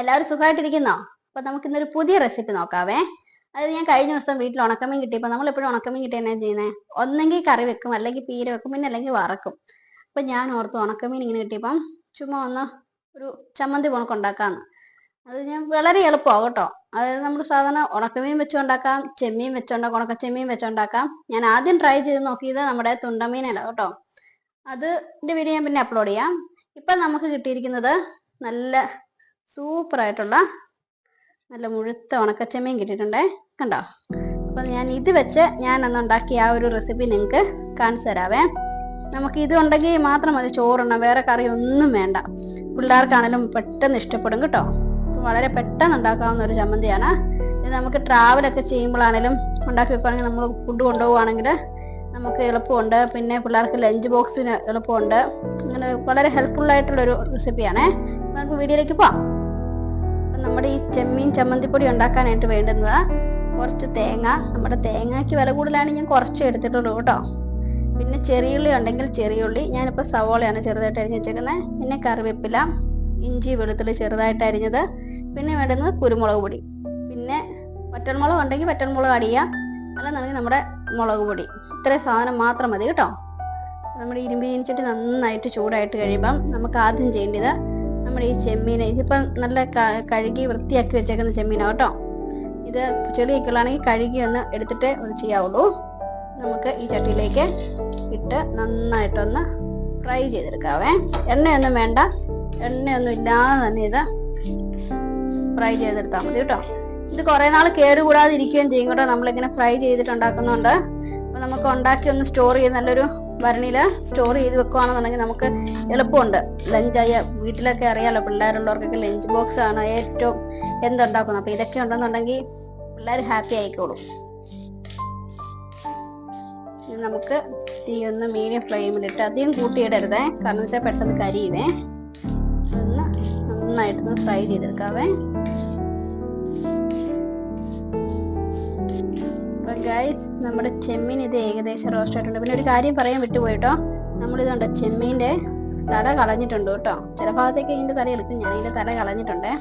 എല്ലാവരും സുഖമായിട്ടിരിക്കുന്നോ? അപ്പൊ നമുക്ക് ഇന്നൊരു പുതിയ റെസിപ്പി നോക്കാവേ. അത് ഞാൻ കഴിഞ്ഞ ദിവസം വീട്ടിൽ ഉണക്കമീൻ കിട്ടിയപ്പോൾ നമ്മൾ എപ്പോഴും ഉണക്കമീൻ കിട്ടിയ എന്നാ ചെയ്യുന്നത് ഒന്നെങ്കിൽ കറി വെക്കും അല്ലെങ്കിൽ പീര വെക്കും പിന്നെ അല്ലെങ്കിൽ വറക്കും. അപ്പൊ ഞാൻ ഓർത്തു ഉണക്കമീൻ ഇങ്ങനെ കിട്ടിയപ്പം ചുമ്മാ ഒന്ന് ഒരു ചമ്മന്തി പോണക്ക് ഉണ്ടാക്കാന്ന്. അത് ഞാൻ വളരെ എളുപ്പമാണ് കേട്ടോ. അതായത് നമ്മൾ സാധാരണ ഉണക്കമീൻ വെച്ചുണ്ടാക്കാം ചെമ്മീൻ വെച്ചുണ്ടാക്കാം ഉണക്ക ചെമ്മീൻ വെച്ചുണ്ടാക്കാം ഞാൻ ആദ്യം ട്രൈ ചെയ്ത് നോക്കിയത് നമ്മുടെ തുണ്ടമീനല്ല കേട്ടോ. അതിന്റെ വീഡിയോ ഞാൻ പിന്നെ അപ്ലോഡ് ചെയ്യാം. ഇപ്പം നമുക്ക് കിട്ടിയിരിക്കുന്നത് നല്ല സൂപ്പർ ആയിട്ടുള്ള നല്ല മുഴുത്ത ഉണക്കച്ചെമ്മീൻ കിട്ടിയിട്ടുണ്ടേ. കണ്ടോ? അപ്പം ഞാൻ ഇത് വെച്ച് ഞാൻ അന്ന് ഉണ്ടാക്കിയ ആ ഒരു റെസിപ്പി നിങ്ങൾക്ക് കാണിച്ചു തരാവേ. നമുക്ക് ഇത് ഉണ്ടെങ്കിൽ മാത്രം മതി ചോറുണ്ണം വേറെ കറി ഒന്നും വേണ്ട. പിള്ളേർക്കാണെങ്കിലും പെട്ടെന്ന് ഇഷ്ടപ്പെടും കേട്ടോ. വളരെ പെട്ടെന്ന് ഉണ്ടാക്കാവുന്ന ഒരു ചമ്മന്തിയാണ്. ഇത് നമുക്ക് ട്രാവലൊക്കെ ചെയ്യുമ്പോഴാണെങ്കിലും ഉണ്ടാക്കി വെക്കുകയാണെങ്കിൽ നമ്മൾ ഫുഡ് കൊണ്ടുപോവുകയാണെങ്കിൽ നമുക്ക് എളുപ്പമുണ്ട്. പിന്നെ പിള്ളേർക്ക് ലഞ്ച് ബോക്സിന് എളുപ്പമുണ്ട്. അങ്ങനെ വളരെ ഹെൽപ്ഫുൾ ആയിട്ടുള്ള ഒരു റെസിപ്പിയാണേ നമുക്ക് വീഡിയോയിലേക്ക് പോവാം. നമ്മുടെ ഈ ചെമ്മീൻ ചമ്മന്തിപ്പൊടി ഉണ്ടാക്കാനായിട്ട് വേണ്ടുന്നത് കുറച്ച് തേങ്ങ. നമ്മുടെ തേങ്ങയ്ക്ക് വില കൂടുതലാണ് ഞാൻ കുറച്ച് എടുത്തിട്ടുള്ളൂ കേട്ടോ. പിന്നെ ചെറിയുള്ളി ഉണ്ടെങ്കിൽ ചെറിയുള്ളി. ഞാനിപ്പോൾ സവോളയാണ് ചെറുതായിട്ട് അരിഞ്ഞ് വെച്ചേക്കുന്നത് പിന്നെ കറിവേപ്പില ഇഞ്ചി വെളുത്തുള്ളി ചെറുതായിട്ട് അരിഞ്ഞത്. പിന്നെ വേണ്ടുന്നത് കുരുമുളക് പൊടി. പിന്നെ വറ്റൽമുളക് ഉണ്ടെങ്കിൽ വറ്റൽമുളക് ആഡ് അല്ലെന്നുണ്ടെങ്കിൽ നമ്മുടെ മുളക് പൊടി. ഇത്രയും സാധനം മാത്രം മതി കേട്ടോ. നമ്മുടെ ഇരുമ്പ് ചീനിച്ചട്ടി നന്നായിട്ട് ചൂടായിട്ട് കഴിയുമ്പം നമുക്ക് ആദ്യം ചെയ്യേണ്ടത് നമ്മുടെ ഈ ചെമ്മീൻ ഇതിപ്പം നല്ല കഴുകി വൃത്തിയാക്കി വെച്ചേക്കുന്ന ചെമ്മീനാണ് കേട്ടോ. ഇത് ചെളിയൊക്കെ ഉള്ളതാണെങ്കിൽ കഴുകി ഒന്ന് എടുത്തിട്ട് ചെയ്യാവുള്ളൂ. നമുക്ക് ഈ ചട്ടിയിലേക്ക് ഇട്ട് നന്നായിട്ടൊന്ന് ഫ്രൈ ചെയ്തെടുക്കാവേ. എണ്ണയൊന്നും വേണ്ട. എണ്ണയൊന്നും ഇല്ലാതെ തന്നെ ഇത് ഫ്രൈ ചെയ്തെടുത്താൽ മതി കേട്ടോ. ഇത് കുറെ നാൾ കേടുകൂടാതെ ഇരിക്കുകയും ചെയ്യും കേട്ടോ. നമ്മളിങ്ങനെ ഫ്രൈ ചെയ്തിട്ട് ഉണ്ടാക്കുന്നുണ്ട് അപ്പൊ നമുക്ക് ഉണ്ടാക്കി ഒന്ന് സ്റ്റോർ ചെയ്ത് നല്ലൊരു ഭരണിയിൽ സ്റ്റോർ ചെയ്ത് വെക്കുകയാണെന്നുണ്ടെങ്കിൽ നമുക്ക് എളുപ്പമുണ്ട്. ലഞ്ചായ വീട്ടിലൊക്കെ അറിയാലോ പിള്ളേരുള്ളവർക്കൊക്കെ ലഞ്ച് ബോക്സ് ആണ് ഏറ്റവും എന്തുണ്ടാക്കുന്നത്. അപ്പൊ ഇതൊക്കെ ഉണ്ടെന്നുണ്ടെങ്കിൽ പിള്ളേർ ഹാപ്പി ആയിക്കോളും. നമുക്ക് തീ ഒന്ന് മീഡിയം ഫ്ലെയിമിലിട്ട് അധികം കൂട്ടിയിടരുതേ. കാരണം വെച്ചാൽ പെട്ടെന്ന് കരിയുവേ. ഒന്ന് നന്നായിട്ടൊന്ന് ഫ്രൈ ചെയ്തെടുക്കാവേ. ഗൈസ് നമ്മുടെ ചെമ്മീൻ ഇത് ഏകദേശം റോസ്റ്റ് ആയിട്ടുണ്ട്. പിന്നെ ഒരു കാര്യം പറയാൻ വിട്ടുപോയിട്ടോ? നമ്മളിതുണ്ട് ചെമ്മീന്റെ തല കളഞ്ഞിട്ടുണ്ട് കേട്ടോ. ചില ഭാഗത്തേക്ക് ഇതിന്റെ തല എടുക്കും ഞാൻ ഇതിന്റെ തല കളഞ്ഞിട്ടുണ്ടേ.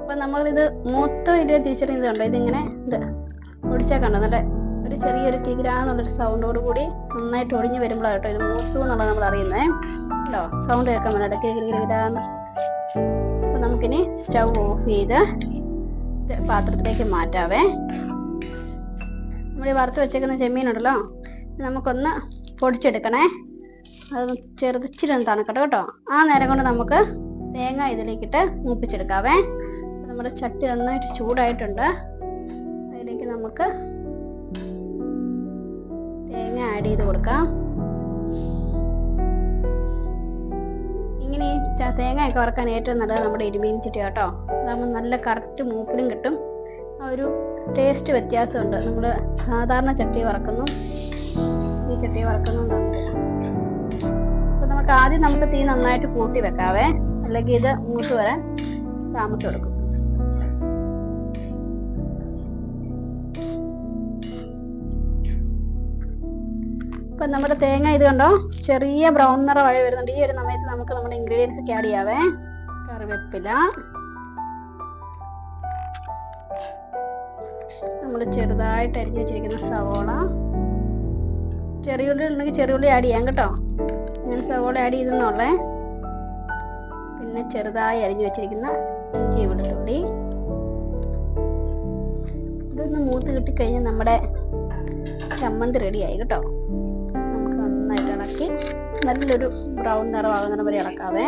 അപ്പൊ നമ്മളിത് മൂത്തം ഇത് തിരിച്ചറിയുന്നുണ്ടോ ഇതിങ്ങനെ ഇത് ഒടിച്ചാൽ കണ്ടോ? നല്ല ഒരു ചെറിയൊരു കിഗ്രാന്നുള്ളൊരു സൗണ്ടോട് കൂടി നന്നായിട്ട് ഒടിഞ്ഞ് വരുമ്പോഴാണ് കേട്ടോ ഇത് മൂത്തു എന്നുള്ളത് നമ്മൾ അറിയുന്നത് കേട്ടോ സൗണ്ട് കേൾക്കാൻ വേണ്ട കിഗ്രാന്ന് അപ്പൊ നമുക്കിനി സ്റ്റൗ ഓഫ് ചെയ്ത് പാത്രത്തിലേക്ക് മാറ്റാവേ. നമ്മൾ ഈ വറുത്ത് വെച്ചേക്കുന്ന ചെമ്മീനുണ്ടല്ലോ നമുക്കൊന്ന് പൊടിച്ചെടുക്കണേ. അത് ചെറുതിച്ചിരി ഒന്ന് തണുക്കട്ടെ കേട്ടോ. ആ നേരം കൊണ്ട് നമുക്ക് തേങ്ങ ഇതിലേക്കിട്ട് മൂപ്പിച്ചെടുക്കാവേ. നമ്മുടെ ചട്ടി നന്നായിട്ട് ചൂടായിട്ടുണ്ട്. അതിലേക്ക് നമുക്ക് തേങ്ങ ആഡ് ചെയ്ത് കൊടുക്കാം. ഇങ്ങനെ ഈ തേങ്ങയൊക്കെ വറക്കാൻ ഏറ്റവും നല്ലത് നമ്മുടെ ഇരുമീൻ ചട്ടി കേട്ടോ. അതാകുമ്പോൾ നല്ല കറക്റ്റ് മൂപ്പിലും കിട്ടും. ഒരു ടേസ്റ്റ് വ്യത്യാസമുണ്ട്. നമ്മൾ സാധാരണ ചട്ടി വറക്കുന്നു. ഈ ചട്ടി വറക്കുന്നുണ്ട്. അപ്പൊ നമുക്ക് ആദ്യം നമുക്ക് തീ നന്നായിട്ട് കൂട്ടി വെക്കാവേ. അല്ലെങ്കിൽ ഇത് മൂത്ത് വരാൻ താമസം എടുക്കും. ഇപ്പൊ നമ്മുടെ തേങ്ങ ഇത് കണ്ടോ? ചെറിയ ബ്രൗൺ നിറ വഴി വരുന്നുണ്ട്. ഈ ഒരു സമയത്ത് നമുക്ക് നമ്മുടെ ഇൻഗ്രീഡിയൻസ് ഒക്കെ ആഡ് ചെയ്യാവേ. കറിവേപ്പില. നമ്മൾ ചെറുതായിട്ട് അരിഞ്ഞു വെച്ചിരിക്കുന്ന സവോള. ചെറിയുള്ളി ഉണ്ടെങ്കിൽ ചെറിയുള്ളി ആഡ് ചെയ്യാം കേട്ടോ. ഞാൻ സവോള ആഡ് ചെയ്തെന്നുള്ളേ. പിന്നെ ചെറുതായി അരിഞ്ഞു വെച്ചിരിക്കുന്ന ഇഞ്ചി വെളുത്തുള്ളി. ഇതൊന്ന് മൂത്ത് കിട്ടിക്കഴിഞ്ഞാൽ നമ്മുടെ ചമ്മന്തി റെഡിയായി കേട്ടോ. നമുക്ക് നന്നായിട്ട് ഇളക്കി. നല്ലൊരു ബ്രൗൺ നിറമാകുന്ന വരെ ഇളക്കാവേ.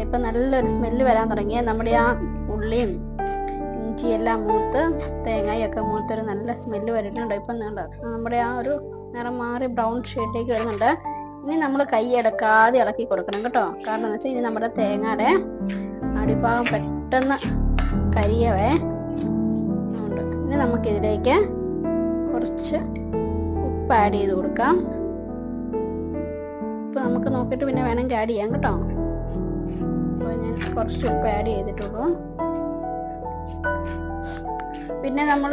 ഉണ്ട്. ഇപ്പം നല്ലൊരു സ്മെല്ല് വരാൻ തുടങ്ങിയ നമ്മുടെ ആ ഉള്ളിയും ഇഞ്ചിയെല്ലാം മൂത്ത് തേങ്ങയൊക്കെ മൂത്തൊരു നല്ല സ്മെല്ല് വരുന്നുണ്ട്. ഇപ്പം നമ്മുടെ ആ ഒരു നിറം മാറി ബ്രൗൺ ഷെയ്ഡിലേക്ക് വരുന്നുണ്ട്. ഇനി നമ്മൾ കൈ എടുക്കാതെ ഇളക്കി കൊടുക്കണം കേട്ടോ. കാരണം എന്ന് വെച്ചാൽ ഇനി നമ്മുടെ തേങ്ങയുടെ അടിഭാഗം പെട്ടെന്ന് കരിയവേ. ഉണ്ട് ഇനി നമുക്കിതിലേക്ക് കുറച്ച് ഉപ്പ് ആഡ് ചെയ്ത് കൊടുക്കാം. ഇപ്പൊ നമുക്ക് നോക്കിയിട്ട് പിന്നെ വേണമെങ്കിൽ ആഡ് ചെയ്യാം കേട്ടോ. ഞാൻ കുറച്ച് ഉപ്പ് ആഡ് ചെയ്തിട്ടുള്ളൂ. പിന്നെ നമ്മൾ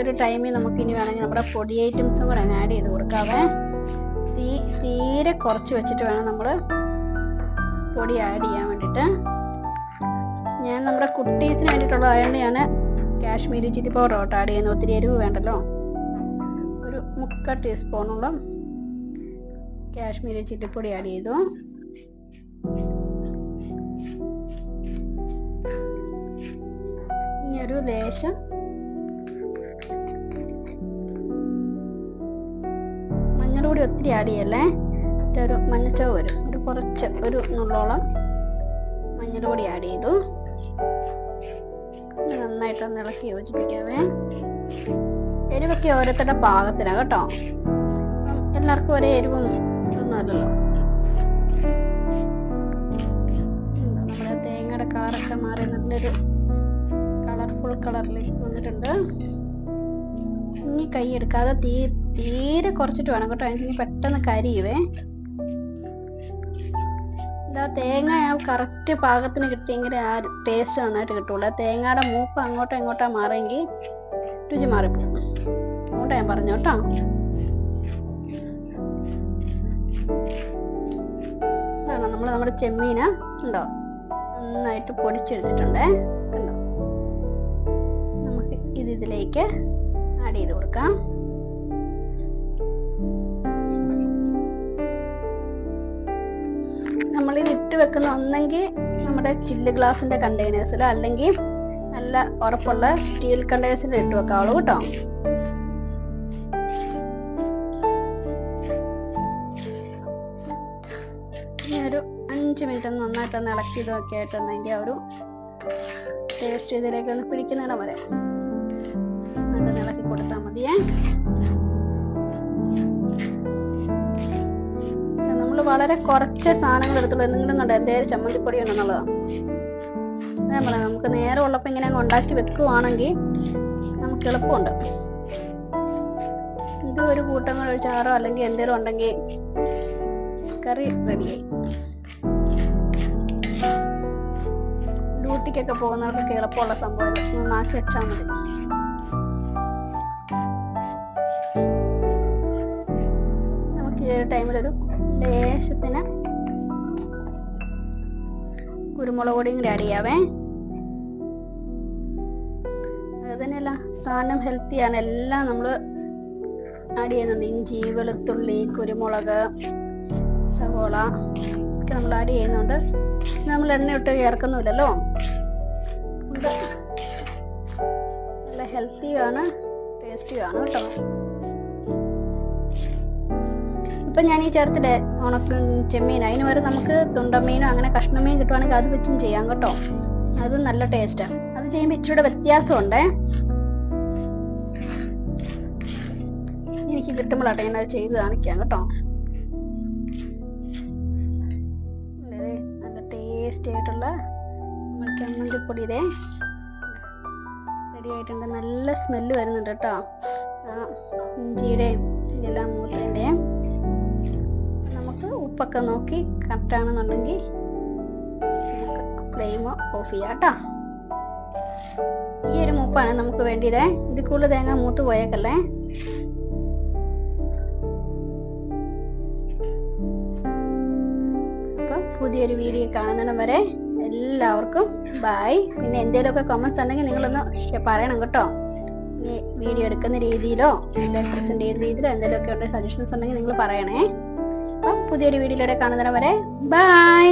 ഒരു ടൈമിൽ നമുക്ക് ഇനി വേണമെങ്കിൽ നമ്മുടെ പൊടി ഐറ്റംസും കൂടെ ആഡ് ചെയ്ത് കൊടുക്കാവേ. തീ തീരെ കുറച്ച് വെച്ചിട്ട് വേണം നമ്മൾ പൊടി ആഡ് ചെയ്യാൻ വേണ്ടിയിട്ട് ഞാൻ നമ്മുടെ കുട്ടീസിന് വേണ്ടിയിട്ടുള്ളതായതുകൊണ്ട് ഞാൻ കാശ്മീരി ചില്ലി പൗഡർ ആഡ് ചെയ്യുന്നത് ഒത്തിരി എരിവ് വേണ്ടല്ലോ. ഒരു മുക്കാൽ ടീസ്പൂണോളം കാശ്മീരി ചില്ലിപ്പൊടി ആഡ് ചെയ്തു. ഒരു ലേശം മഞ്ഞളൂടി ഒത്തിരി ആടിയല്ലേ ഒരു മഞ്ഞച്ചോ വരും. ഒരു കുറച്ച് ഒരു നുള്ളോളം മഞ്ഞളൂടി ആഡ് ചെയ്തു. നന്നായിട്ട് നന്നായിട്ടൊന്ന് ഇളക്കി യോജിപ്പിക്കാമേ എരിവൊക്കെ ഓരോരുത്തരുടെ പാകത്തിനാണ് കേട്ടോ. എല്ലാവർക്കും ഒരേ എരിവും ഇതൊന്നും നമ്മുടെ തേങ്ങയുടെ കളറൊക്കെ മാറി നല്ലൊരു കളറിലേക്ക് വന്നിട്ടുണ്ട്. ഇനി കൈ എടുക്കാതെ തീ തീരെ കുറച്ചിട്ട് വേണം കേട്ടോ. എനിക്ക് പെട്ടെന്ന് കരിയുവേ. ഇതാ തേങ്ങ കറക്റ്റ് പാകത്തിന് കിട്ടിയെങ്കിൽ ആ ടേസ്റ്റ് നന്നായിട്ട് കിട്ടുള്ളൂ. തേങ്ങയുടെ മൂപ്പ് അങ്ങോട്ടോ ഇങ്ങോട്ടോ മാറിയെങ്കിൽ രുചി മാറിപ്പോകും. അങ്ങോട്ടാ ഞാൻ പറഞ്ഞു കേട്ടോ. നമ്മൾ നമ്മുടെ ചെമ്മീന ഉണ്ടോ? നന്നായിട്ട് പൊടിച്ചെടുത്തിട്ടുണ്ടേ. ഇതിലേക്ക് ആഡ് ചെയ്ത് കൊടുക്കാം. നമ്മൾ ഇത് ഇട്ട് വെക്കുന്ന ഒന്നെങ്കിൽ നമ്മുടെ ചില്ല് ഗ്ലാസിന്റെ കണ്ടെയ്നേഴ്സിലോ അല്ലെങ്കിൽ നല്ല ഉറപ്പുള്ള സ്റ്റീൽ കണ്ടെയ്നേഴ്സിൽ ഇട്ട് വെക്കാവുള്ളൂ കേട്ടോ. ഒരു അഞ്ച് മിനിറ്റ് ഒന്ന് നന്നായിട്ടൊന്ന് ഇളക്കി ഇതൊക്കെ ആയിട്ടൊന്ന് അതിന്റെ ആ ഒരു ടേസ്റ്റ് ഇതിലേക്ക് ഒന്ന് നന്നായിട്ട് ഇളക്കി മതിയേ നമ്മൾ വളരെ കുറച്ച് സാധനങ്ങൾ എടുത്തുള്ളൂ. എന്തെങ്കിലും കണ്ടോ എന്തേലും ചമ്മന്തിപ്പൊടി ഉണ്ടെന്നുള്ളതാണ് അതേ പറയാം നമുക്ക് നേരെ ഉള്ളപ്പോൾ ഇങ്ങനെ അങ്ങ് ഉണ്ടാക്കി വെക്കുവാണെങ്കിൽ നമുക്ക് എളുപ്പമുണ്ട്. ഇത് ഒരു കൂട്ടങ്ങൾ ഒരു ചാറോ അല്ലെങ്കിൽ എന്തേലും ഉണ്ടെങ്കിൽ കറി റെഡിയായി ഡ്യൂട്ടിക്കൊക്കെ പോകുന്നവർക്കൊക്കെ എളുപ്പമുള്ള സംഭവം. ഒന്ന് വെച്ചാൽ മതി. ഈ ഒരു ടൈമിലൊരു ലേശത്തിന് കുരുമുളക് പൊടിയും കൂടി ആഡ് ചെയ്യാവേ. അതുതന്നെയല്ല സാധനം ഹെൽത്തിയാണ് എല്ലാം നമ്മൾ ആഡ് ചെയ്യുന്നുണ്ട്. ഇഞ്ചി വെളുത്തുള്ളി കുരുമുളക് സവോള ഒക്കെ നമ്മൾ ആഡ് ചെയ്യുന്നുണ്ട്. നമ്മൾ എണ്ണ ഇട്ട് ചേർക്കുന്നില്ലല്ലോ നല്ല ഹെൽത്തിയുമാണ് ടേസ്റ്റിയുമാണ് കേട്ടോ. ഇപ്പൊ ഞാൻ ഈ ചേർത്തില്ലേ ഉണക്ക ചെമ്മീൻ അതിന് വരെ നമുക്ക് തുണ്ടമീനോ അങ്ങനെ കഷ്ണമീൻ കിട്ടുവാണെങ്കിൽ അത് വെച്ചും ചെയ്യാം കേട്ടോ. അത് നല്ല ടേസ്റ്റാണ് അത് ചെയ്യുമ്പോൾ ഇച്ചിരി വ്യത്യാസമുണ്ടേ. എനിക്ക് കിട്ടുമ്പോഴാട്ടെ ഞാൻ അത് ചെയ്ത് കാണിക്കാം കേട്ടോ. നല്ല ടേസ്റ്റി ആയിട്ടുള്ള നമ്മുടെ ചമ്മന്തിപ്പൊടി ഇതേ റെഡി ആയിട്ടുണ്ട് നല്ല സ്മെല്ല് വരുന്നുണ്ട് കേട്ടോ. ഇഞ്ചിയുടെയും മൂത്തതിന്റെയും നമുക്ക് ഉപ്പൊക്കെ നോക്കി കറക്റ്റ് ആണെന്നുണ്ടെങ്കിൽ ഫ്ലെയിം ഓഫ് ചെയ്യാം കേട്ടോ. ഈ ഒരു മൂപ്പാണ് നമുക്ക് വേണ്ടിയത്. ഇത് കൂടുതൽ തേങ്ങ മൂത്ത് പോയേക്കല്ലേ? അപ്പം പുതിയൊരു വീഡിയോ കാണുന്നിടം വരെ എല്ലാവർക്കും ബായ് പിന്നെ എന്തെങ്കിലുമൊക്കെ കമൻസ് ഉണ്ടെങ്കിൽ നിങ്ങളൊന്ന് പറയണം കേട്ടോ. വീഡിയോ എടുക്കുന്ന രീതിയിലോ പ്രസന്റ് ചെയ്യുന്ന രീതിയിലോ എന്തെങ്കിലുമൊക്കെ ഉണ്ടെങ്കിൽ സജഷൻസ് ഉണ്ടെങ്കിൽ നിങ്ങൾ പറയണേ. അപ്പം പുതിയൊരു വീഡിയോയിലൂടെ കാണുന്നതിന് വരെ ബായ്